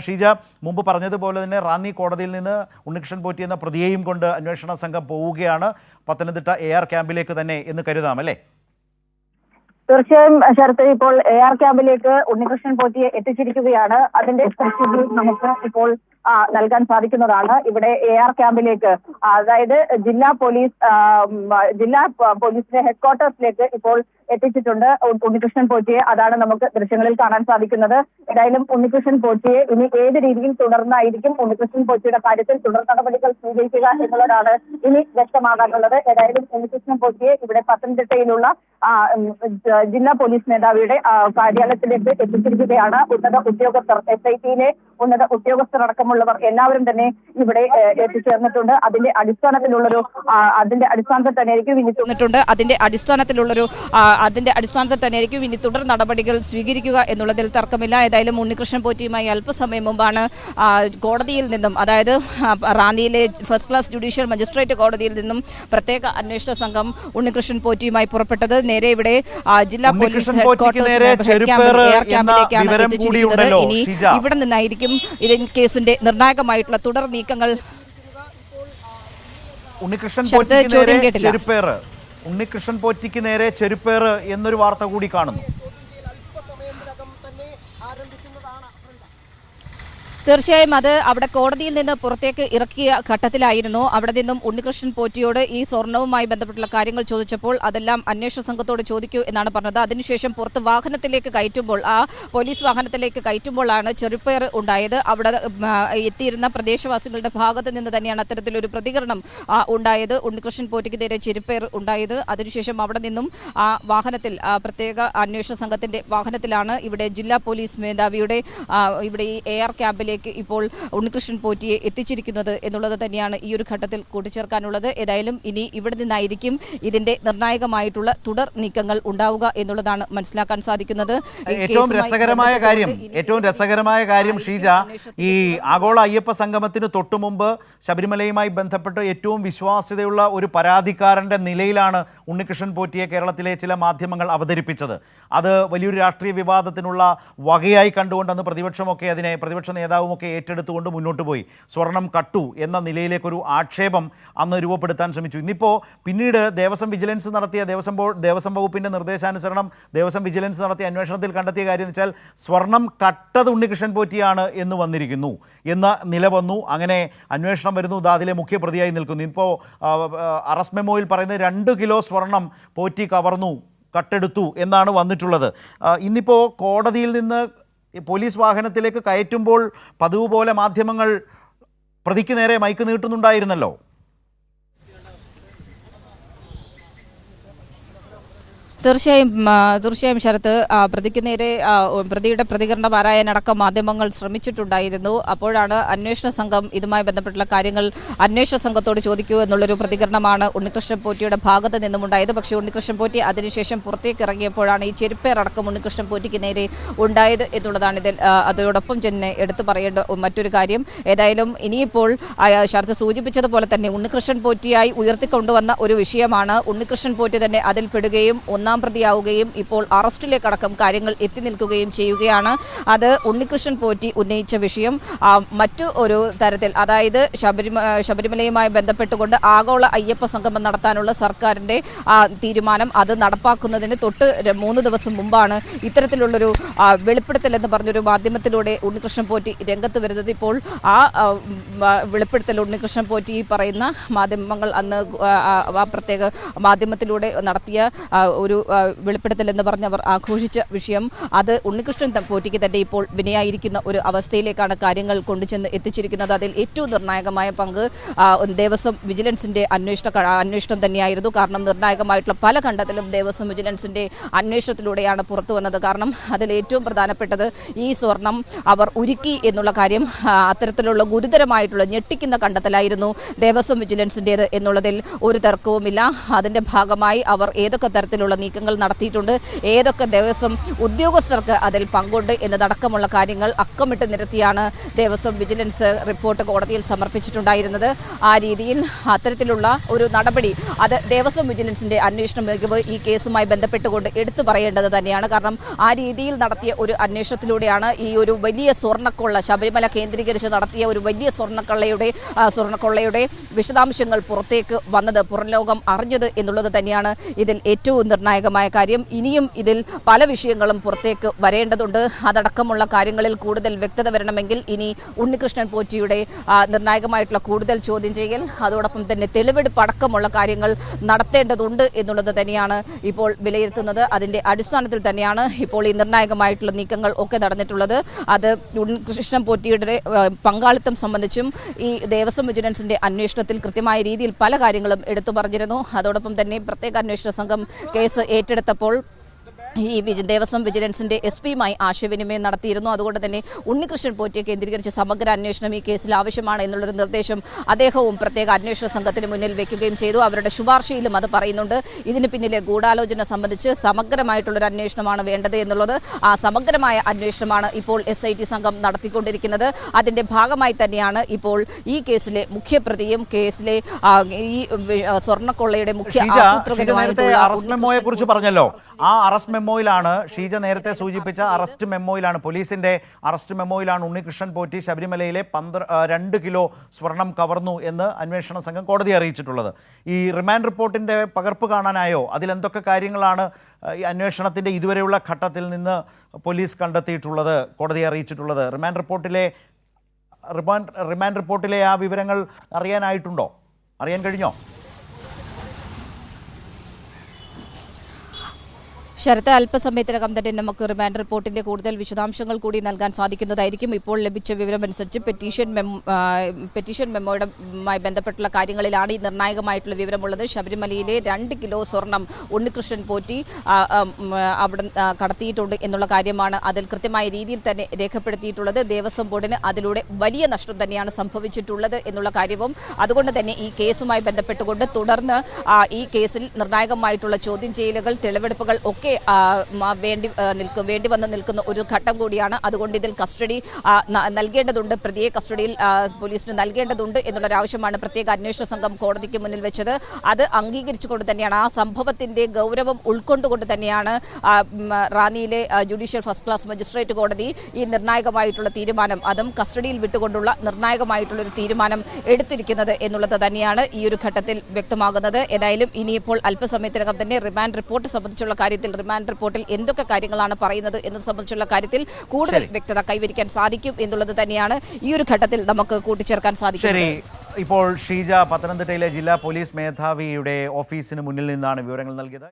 ഷീജ മുമ്പ് പറഞ്ഞതുപോലെ തന്നെ റാന്നി കോടതിയിൽ നിന്ന് ഉണ്ണികൃഷ്ണൻ പോറ്റി എന്ന പ്രതിയെയും കൊണ്ട് അന്വേഷണ സംഘം പോവുകയാണ് പത്തനംതിട്ട എ ആർ ക്യാമ്പിലേക്ക് തന്നെ എന്ന് കരുതാം അല്ലേ? തീർച്ചയായും ശരത്ത് ഇപ്പോൾ എ ആർ ക്യാമ്പിലേക്ക് ഉണ്ണികൃഷ്ണൻ പോറ്റിയെ എത്തിച്ചിരിക്കുകയാണ്. അതിന്റെ നമുക്ക് ഇപ്പോൾ നൽകാൻ സാധിക്കുന്നതാണ്. ഇവിടെ എ ആർ ക്യാമ്പിലേക്ക് അതായത് ജില്ലാ പോലീസ് ജില്ലാ പോലീസിന്റെ ഹെഡ്ക്വാർട്ടേഴ്സിലേക്ക് ഇപ്പോൾ എത്തിച്ചിട്ടുണ്ട്. ഉണ്ണികൃഷ്ണൻ പോറ്റിയെ. അതാണ് നമുക്ക് ദൃശ്യങ്ങളിൽ കാണാൻ സാധിക്കുന്നത്. ഏതായാലും ഉണ്ണികൃഷ്ണൻ പോറ്റിയെ ഇനി ഏത് രീതിയിൽ തുടർന്നായിരിക്കും ഉണ്ണികൃഷ്ണൻ പോറ്റിയുടെ കാര്യത്തിൽ തുടർ നടപടികൾ സ്വീകരിക്കുക എന്നുള്ളതാണ് ഇനി വ്യക്തമാകാനുള്ളത്. ഏതായാലും ഉണ്ണികൃഷ്ണൻ പോറ്റിയെ ഇവിടെ പത്തനംതിട്ടയിലുള്ള ജില്ലാ പോലീസ് മേധാവിയുടെ കാര്യാലയത്തിലേക്ക് എത്തിച്ചിരിക്കുകയാണ് ഉന്നത ഉദ്യോഗസ്ഥർ. എസ് ഐ ടിയിലെ ഉന്നത ഉദ്യോഗസ്ഥർ അടക്കമുള്ളവർ എല്ലാവരും തന്നെ ഇവിടെ എത്തിച്ചേർന്നിട്ടുണ്ട്. അതിന്റെ അടിസ്ഥാനത്തിലുള്ളൊരു അതിന്റെ അടിസ്ഥാനത്തിൽ തന്നെയായിരിക്കും ഇനി തുന്നിട്ടുണ്ട് അതിന്റെ അടിസ്ഥാനത്തിലുള്ളൊരു അതിന്റെ അടിസ്ഥാനത്തിൽ തന്നെയായിരിക്കും ഇനി തുടർ നടപടികൾ സ്വീകരിക്കുക എന്നുള്ളതിൽ തർക്കമില്ല. ഏതായാലും ഉണ്ണികൃഷ്ണൻ പോറ്റിയുമായി അല്പസമയം മുമ്പാണ് കോടതിയിൽ നിന്നും അതായത് റാന്നിയിലെ ഫസ്റ്റ് ക്ലാസ് ജുഡീഷ്യൽ മജിസ്ട്രേറ്റ് കോടതിയിൽ നിന്നും പ്രത്യേക അന്വേഷണ സംഘം ഉണ്ണികൃഷ്ണൻ പോറ്റിയുമായി പുറപ്പെട്ടത്. നേരെ ഇവിടെ ജില്ലാ പോലീസ് ഹെഡ്ക്വാർട്ടേഴ്സ് നേരെ ഹെഡ് എയർ ക്യാമ്പിലേക്കാണ് എത്തിച്ചിരിക്കുന്നത് ഇനി. ഇവിടെ നിന്നായിരിക്കും ഇതിൻ കേസിന്റെ നിർണായകമായിട്ടുള്ള തുടർ നീക്കങ്ങൾ ഉണ്ണികൃഷ്ണൻ പോറ്റിക്ക് നേരെ ചെരുപ്പേർ ചെരുപ്പേറ്. ഉണ്ണികൃഷ്ണൻ പോറ്റിക്ക് നേരെ ചെരുപ്പേറ് എന്നൊരു വാർത്ത കൂടി കാണുന്നു. തീർച്ചയായും അത് അവിടെ കോടതിയിൽ നിന്ന് പുറത്തേക്ക് ഇറക്കിയ ഘട്ടത്തിലായിരുന്നു. അവിടെ നിന്നും ഉണ്ണികൃഷ്ണൻ പോറ്റിയോട് ഈ സ്വർണവുമായി ബന്ധപ്പെട്ടുള്ള കാര്യങ്ങൾ ചോദിച്ചപ്പോൾ അതെല്ലാം അന്വേഷണ സംഘത്തോട് ചോദിക്കൂ എന്നാണ് പറഞ്ഞത്. അതിനുശേഷം പുറത്ത് വാഹനത്തിലേക്ക് കയറ്റുമ്പോൾ ആ പോലീസ് വാഹനത്തിലേക്ക് കയറ്റുമ്പോഴാണ് ചെറുപ്പയർ ഉണ്ടായത്. അവിടെ എത്തിയിരുന്ന പ്രദേശവാസികളുടെ ഭാഗത്ത് നിന്ന് തന്നെയാണ് അത്തരത്തിലൊരു പ്രതികരണം ഉണ്ടായത്. ഉണ്ണികൃഷ്ണൻ പോറ്റിക്ക് നേരെ ചെരുപ്പയർ ഉണ്ടായത്. അതിനുശേഷം അവിടെ നിന്നും ആ വാഹനത്തിൽ പ്രത്യേക അന്വേഷണ സംഘത്തിന്റെ വാഹനത്തിലാണ് ഇവിടെ ജില്ലാ പോലീസ് മേധാവിയുടെ ഇവിടെ ഈ എ ആർ ക്യാമ്പിലേക്ക് ഇപ്പോൾ ഉണ്ണികൃഷ്ണൻ പോറ്റിയെ എത്തിച്ചിരിക്കുന്നത് എന്നുള്ളത് തന്നെയാണ് ഈ ഒരു ഘട്ടത്തിൽ കൂട്ടിച്ചേർക്കാനുള്ളത്. ഏതായാലും ഇനി ഇവിടെ നിന്നായിരിക്കും ഇതിന്റെ നിർണായകമായിട്ടുള്ള തുടർ നീക്കങ്ങൾ ഉണ്ടാവുക എന്നുള്ളതാണ് മനസ്സിലാക്കാൻ സാധിക്കുന്നത്. ഏറ്റവും രസകരമായ കാര്യം ഏറ്റവും രസകരമായ കാര്യം ഷീജ ഈ ആഗോള അയ്യപ്പ സംഗമത്തിന് തൊട്ടുമുമ്പ് ശബരിമലയുമായി ബന്ധപ്പെട്ട് ഏറ്റവും വിശ്വാസ്യതയുള്ള ഒരു പരാതിക്കാരന്റെ നിലയിലാണ് ഉണ്ണികൃഷ്ണൻ പോറ്റിയെ കേരളത്തിലെ ചില മാധ്യമങ്ങൾ അവതരിപ്പിച്ചത്. അത് വലിയൊരു രാഷ്ട്രീയ വിവാദത്തിനുള്ള വകയായി കണ്ടുകൊണ്ടെന്ന് പ്രതിപക്ഷമൊക്കെ അതിനെ പ്രതിപക്ഷ നേതാവുമൊക്കെ ഏറ്റെടുത്തുകൊണ്ട് മുന്നോട്ട് പോയി. സ്വർണം കട്ടു എന്ന നിലയിലേക്കൊരു ആക്ഷേപം അന്ന് രൂപപ്പെടുത്താൻ ശ്രമിച്ചു. ഇന്നിപ്പോൾ പിന്നീട് ദേവസ്വം വിജിലൻസ് നടത്തിയ ദേവസ്വം ബോർഡ് ദേവസ്വം വകുപ്പിന്റെ നിർദ്ദേശാനുസരണം ദേവസ്വം വിജിലൻസ് നടത്തിയ അന്വേഷണത്തിൽ കണ്ടെത്തിയ കാര്യം എന്ന് വെച്ചാൽ സ്വർണം കട്ടത് ഉണ്ണികൃഷ്ണൻ പോറ്റിയാണ് എന്ന് വന്നിരിക്കുന്നു എന്ന നില വന്നു. അങ്ങനെ അന്വേഷണം വരുന്നു. അതിലെ മുഖ്യപ്രതിയായി നിൽക്കുന്നു. ഇപ്പോൾ അറസ്റ്റ് മെമ്മോയിൽ പറയുന്നത് രണ്ട് കിലോ സ്വർണം പോറ്റി കവർന്നു കട്ടെടുത്തു എന്നാണ് വന്നിട്ടുള്ളത്. ഇന്നിപ്പോൾ കോടതിയിൽ നിന്ന് പോലീസ് വാഹനത്തിലേക്ക് കയറ്റുമ്പോൾ പതിവ് പോലെ മാധ്യമങ്ങൾ പ്രതിക്ക് നേരെ മൈക്ക് നീട്ടുന്നുണ്ടായിരുന്നല്ലോ. തീർച്ചയായും തീർച്ചയായും ശരത്ത് പ്രതിക്ക് നേരെ പ്രതിയുടെ പ്രതികരണ ആരായാനടക്കം മാധ്യമങ്ങൾ ശ്രമിച്ചിട്ടുണ്ടായിരുന്നു. അപ്പോഴാണ് അന്വേഷണ സംഘം ഇതുമായി ബന്ധപ്പെട്ടുള്ള കാര്യങ്ങൾ അന്വേഷണ സംഘത്തോട് ചോദിക്കൂ എന്നുള്ളൊരു പ്രതികരണമാണ് ഉണ്ണികൃഷ്ണൻ പോറ്റിയുടെ ഭാഗത്ത് നിന്നുമുണ്ടായത്. പക്ഷേ ഉണ്ണികൃഷ്ണൻ പോറ്റി അതിനുശേഷം പുറത്തേക്ക് ഇറങ്ങിയപ്പോഴാണ് ഈ ചെരുപ്പേറടക്കം ഉണ്ണികൃഷ്ണൻ പോറ്റിക്ക് നേരെ ഉണ്ടായത് എന്നുള്ളതാണ് ഇതിൽ അതോടൊപ്പം തന്നെ എടുത്തു പറയേണ്ട മറ്റൊരു കാര്യം. ഏതായാലും ഇനിയിപ്പോൾ ശരത്ത് സൂചിപ്പിച്ചതുപോലെ തന്നെ ഉണ്ണികൃഷ്ണൻ പോറ്റിയായി ഉയർത്തിക്കൊണ്ടുവന്ന ഒരു വിഷയമാണ്. ഉണ്ണികൃഷ്ണൻ പോറ്റി തന്നെ അതിൽ പെടുകയും ഒന്നാം പ്രതിയാവുകയും ഇപ്പോൾ അറസ്റ്റിലേക്കടക്കം കാര്യങ്ങൾ എത്തി നിൽക്കുകയും ചെയ്യുകയാണ്. അത് ഉണ്ണികൃഷ്ണൻ പോറ്റി ഉന്നയിച്ച വിഷയം. മറ്റു ഒരു തരത്തിൽ അതായത് ശബരിമ ശബരിമലയുമായി ബന്ധപ്പെട്ടുകൊണ്ട് ആഗോള അയ്യപ്പ സംഗമം നടത്താനുള്ള സർക്കാരിന്റെ തീരുമാനം അത് നടപ്പാക്കുന്നതിന് തൊട്ട് മൂന്ന് ദിവസം മുമ്പാണ് ഇത്തരത്തിലുള്ളൊരു വെളിപ്പെടുത്തൽ എന്ന് പറഞ്ഞൊരു മാധ്യമത്തിലൂടെ ഉണ്ണികൃഷ്ണൻ പോറ്റി രംഗത്ത് വരുന്നത്. ഇപ്പോൾ ആ വെളിപ്പെടുത്തൽ ഉണ്ണികൃഷ്ണൻ പോറ്റി പറയുന്ന മാധ്യമങ്ങൾ അന്ന് ആ പ്രത്യേക മാധ്യമത്തിലൂടെ നടത്തിയ ഒരു എന്ന് പറഞ്ഞവർ ആഘോഷിച്ച വിഷയം അത് ഉണ്ണികൃഷ്ണൻ പോറ്റിക്ക് തന്നെ ഇപ്പോൾ വിനയായിരിക്കുന്ന ഒരു അവസ്ഥയിലേക്കാണ് കാര്യങ്ങൾ കൊണ്ടുചെന്ന് എത്തിച്ചിരിക്കുന്നത്. അതിൽ ഏറ്റവും നിർണായകമായ പങ്ക് ദേവസ്വം വിജിലൻസിന്റെ അന്വേഷണ അന്വേഷണം തന്നെയായിരുന്നു. കാരണം നിർണായകമായിട്ടുള്ള പല കണ്ടെത്തലും ദേവസ്വം വിജിലൻസിന്റെ അന്വേഷണത്തിലൂടെയാണ് പുറത്തു വന്നത്. കാരണം അതിൽ ഏറ്റവും പ്രധാനപ്പെട്ടത് ഈ സ്വർണം അവർ ഉരുക്കി എന്നുള്ള കാര്യം അത്തരത്തിലുള്ള ഗുരുതരമായിട്ടുള്ള ഞെട്ടിക്കുന്ന കണ്ടെത്തലായിരുന്നു ദേവസ്വം വിജിലൻസിന്റെത് എന്നുള്ളതിൽ ഒരു തർക്കവുമില്ല. അതിന്റെ ഭാഗമായി അവർ ഏതൊക്കെ തരത്തിലുള്ള നീക്കങ്ങൾ നടത്തിയിട്ടുണ്ട്. ഏതൊക്കെ ദേവസ്വം ഉദ്യോഗസ്ഥർക്ക് അതിൽ പങ്കുണ്ട് എന്നതടക്കമുള്ള കാര്യങ്ങൾ അക്കമിട്ട് നിരത്തിയാണ് ദേവസ്വം വിജിലൻസ് റിപ്പോർട്ട് കോടതിയിൽ സമർപ്പിച്ചിട്ടുണ്ടായിരുന്നത്. ആ രീതിയിൽ അത്തരത്തിലുള്ള ഒരു നടപടി അത് ദേവസ്വം വിജിലൻസിന്റെ അന്വേഷണ മികവ് ഈ കേസുമായി ബന്ധപ്പെട്ടുകൊണ്ട് എടുത്തു പറയേണ്ടത് തന്നെയാണ്. കാരണം ആ രീതിയിൽ നടത്തിയ ഒരു അന്വേഷണത്തിലൂടെയാണ് ഈ ഒരു വലിയ സ്വർണക്കൊള്ള ശബരിമല കേന്ദ്രീകരിച്ച് നടത്തിയ ഒരു വലിയ സ്വർണക്കൊള്ളയുടെ സ്വർണക്കൊള്ളയുടെ വിശദാംശങ്ങൾ പുറത്തേക്ക് വന്നത് പുറംലോകം അറിഞ്ഞത് എന്നുള്ളത് തന്നെയാണ് ഇതിൽ ഏറ്റവും നിർണായകമായ കാര്യം. ഇനിയും ഇതിൽ പല വിഷയങ്ങളും പുറത്തേക്ക് വരേണ്ടതുണ്ട്. അതടക്കമുള്ള കാര്യങ്ങളിൽ കൂടുതൽ വ്യക്തത വരണമെങ്കിൽ ഇനി ഉണ്ണികൃഷ്ണൻ പോറ്റിയുടെ നിർണായകമായിട്ടുള്ള കൂടുതൽ ചോദ്യം ചെയ്യൽ. അതോടൊപ്പം തന്നെ തെളിവെടുപ്പ് അടക്കമുള്ള കാര്യങ്ങൾ നടത്തേണ്ടതുണ്ട് എന്നുള്ളത് തന്നെയാണ് ഇപ്പോൾ വിലയിരുത്തുന്നത്. അതിന്റെ അടിസ്ഥാനത്തിൽ തന്നെയാണ് ഇപ്പോൾ ഈ നിർണായകമായിട്ടുള്ള നീക്കങ്ങൾ ഒക്കെ നടന്നിട്ടുള്ളത്. അത് ഉണ്ണികൃഷ്ണൻ പോറ്റിയുടെ പങ്കാളിത്തം സംബന്ധിച്ചും ഈ ദേവസ്വം വിജിലൻസിന്റെ അന്വേഷണത്തിൽ കൃത്യമായ രീതിയിൽ പല കാര്യങ്ങളും എടുത്തു പറഞ്ഞിരുന്നു. അതോടൊപ്പം തന്നെ പ്രത്യേക അന്വേഷണ സംഘം കേസ് ഏറ്റെടുത്തപ്പോൾ ഈ ദേവസ്വം വിജിലൻസിന്റെ എസ് പിയുമായി ആശയവിനിമയം നടത്തിയിരുന്നു. അതുകൊണ്ട് തന്നെ ഉണ്ണികൃഷ്ണൻ പോറ്റിയെ കേന്ദ്രീകരിച്ച് സമഗ്ര അന്വേഷണം ഈ കേസിൽ ആവശ്യമാണ് എന്നുള്ളൊരു നിർദ്ദേശം അദ്ദേഹവും പ്രത്യേക അന്വേഷണ സംഘത്തിന് മുന്നിൽ വെക്കുകയും ചെയ്തു. അവരുടെ ശുപാർശയിലും അത് പറയുന്നുണ്ട്. ഇതിന് പിന്നിലെ ഗൂഢാലോചന സംബന്ധിച്ച് സമഗ്രമായിട്ടുള്ളൊരു അന്വേഷണമാണ് വേണ്ടത് എന്നുള്ളത് ആ സമഗ്രമായ അന്വേഷണമാണ് ഇപ്പോൾ എസ് ഐ ടി സംഘം നടത്തിക്കൊണ്ടിരിക്കുന്നത്. അതിന്റെ ഭാഗമായി തന്നെയാണ് ഇപ്പോൾ ഈ കേസിലെ മുഖ്യപ്രതിയും കേസിലെ ഈ സ്വർണക്കൊള്ളയുടെ മുഖ്യ ആസൂത്രകനുമായിട്ടുള്ള പറഞ്ഞല്ലോ. ആ അറസ്റ്റ് മെമ്മോയിലാണ് ഷീജ നേരത്തെ സൂചിപ്പിച്ച അറസ്റ്റ് മെമ്മോയിലാണ്. പോലീസിന്റെ അറസ്റ്റ് മെമ്മോയിലാണ് ഉണ്ണികൃഷ്ണൻ പോറ്റി ശബരിമലയിലെ പന്ത്ര രണ്ട് കിലോ സ്വർണം കവർന്നു എന്ന് അന്വേഷണ സംഘം കോടതിയെ അറിയിച്ചിട്ടുള്ളത്. ഈ റിമാൻഡ് റിപ്പോർട്ടിന്റെ പകർപ്പ് കാണാനായോ? അതിലെന്തൊക്കെ കാര്യങ്ങളാണ് ഈ അന്വേഷണത്തിന്റെ ഇതുവരെയുള്ള ഘട്ടത്തിൽ നിന്ന് പോലീസ് കണ്ടെത്തിയിട്ടുള്ളത് കോടതിയെ അറിയിച്ചിട്ടുള്ളത്? റിമാൻഡ് റിപ്പോർട്ടിലെ റിമാൻഡ് റിമാൻഡ് റിപ്പോർട്ടിലെ ആ വിവരങ്ങൾ അറിയാനായിട്ടുണ്ടോ? അറിയാൻ കഴിഞ്ഞോ? ശരത്ത് അല്പസമയത്തിനകം തന്നെ നമുക്ക് റിമാൻഡ് റിപ്പോർട്ടിന്റെ കൂടുതൽ വിശദാംശങ്ങൾ കൂടി നൽകാൻ സാധിക്കുന്നതായിരിക്കും. ഇപ്പോൾ ലഭിച്ച വിവരമനുസരിച്ച് പെറ്റീഷൻ മെമ്മോ പെറ്റീഷൻ മെമ്മോയുമായി ബന്ധപ്പെട്ടുള്ള കാര്യങ്ങളിലാണ് ഈ നിർണായകമായിട്ടുള്ള വിവരമുള്ളത്. ശബരിമലയിലെ രണ്ട് കിലോ സ്വർണം ഉണ്ണികൃഷ്ണൻ പോറ്റി അവിടെ കടത്തിയിട്ടുണ്ട് എന്നുള്ള കാര്യമാണ് അതിൽ കൃത്യമായ രീതിയിൽ തന്നെ രേഖപ്പെടുത്തിയിട്ടുള്ളത്. ദേവസ്വം ബോർഡിന് അതിലൂടെ വലിയ നഷ്ടം തന്നെയാണ് സംഭവിച്ചിട്ടുള്ളത് എന്നുള്ള കാര്യവും അതുകൊണ്ട് തന്നെ ഈ കേസുമായി ബന്ധപ്പെട്ടുകൊണ്ട് തുടർന്ന് ഈ കേസിൽ നിർണായകമായിട്ടുള്ള ചോദ്യം ചെയ്യലുകൾ തെളിവെടുപ്പുകൾ ഒക്കെ മ- വേണ്ടി നിൽക്കും വേണ്ടി വന്ന് നിൽക്കുന്ന ഒരു ഘട്ടം കൂടിയാണ്. അതുകൊണ്ട് ഇതിൽ കസ്റ്റഡി നൽകേണ്ടതുണ്ട്. പ്രതിയെ കസ്റ്റഡിയിൽ പോലീസിന് നൽകേണ്ടതുണ്ട് എന്നുള്ളൊരു ആവശ്യമാണ് പ്രത്യേക അന്വേഷണ സംഘം കോടതിക്ക് മുന്നിൽ വെച്ചത്. അത് അംഗീകരിച്ചുകൊണ്ട് തന്നെയാണ്. ആ സംഭവത്തിന്റെ ഗൗരവം ഉൾക്കൊണ്ടുകൊണ്ട് തന്നെയാണ് റാന്നിയിലെ ജുഡീഷ്യൽ ഫസ്റ്റ് ക്ലാസ് മജിസ്ട്രേറ്റ് കോടതി ഈ നിർണായകമായിട്ടുള്ള തീരുമാനം അതും കസ്റ്റഡിയിൽ വിട്ടുകൊണ്ടുള്ള നിർണായകമായിട്ടുള്ള ഒരു തീരുമാനം എടുത്തിരിക്കുന്നത് എന്നുള്ളത് തന്നെയാണ് ഈ ഒരു ഘട്ടത്തിൽ വ്യക്തമാകുന്നത്. ഏതായാലും ഇനിയിപ്പോൾ അല്പസമയത്തിനകം തന്നെ റിമാൻഡ് റിപ്പോർട്ട് സംബന്ധിച്ചുള്ള കാര്യത്തിൽ റിമാൻഡ് റിപ്പോർട്ടിൽ എന്തൊക്കെ കാര്യങ്ങളാണ് പറയുന്നത് എന്നത് സംബന്ധിച്ചുള്ള കാര്യത്തിൽ കൂടുതൽ വ്യക്തത കൈവരിക്കാൻ സാധിക്കും എന്നുള്ളത് തന്നെയാണ് ഈ ഒരു ഘട്ടത്തിൽ നമുക്ക് കൂട്ടിച്ചേർക്കാൻ സാധിക്കും ശരി. ഇപ്പോൾ ഷീജ പത്തനംതിട്ടയിലെ ജില്ലാ പോലീസ് മേധാവിയുടെ ഓഫീസിന് മുന്നിൽ നിന്നാണ് വിവരങ്ങൾ നൽകിയത്.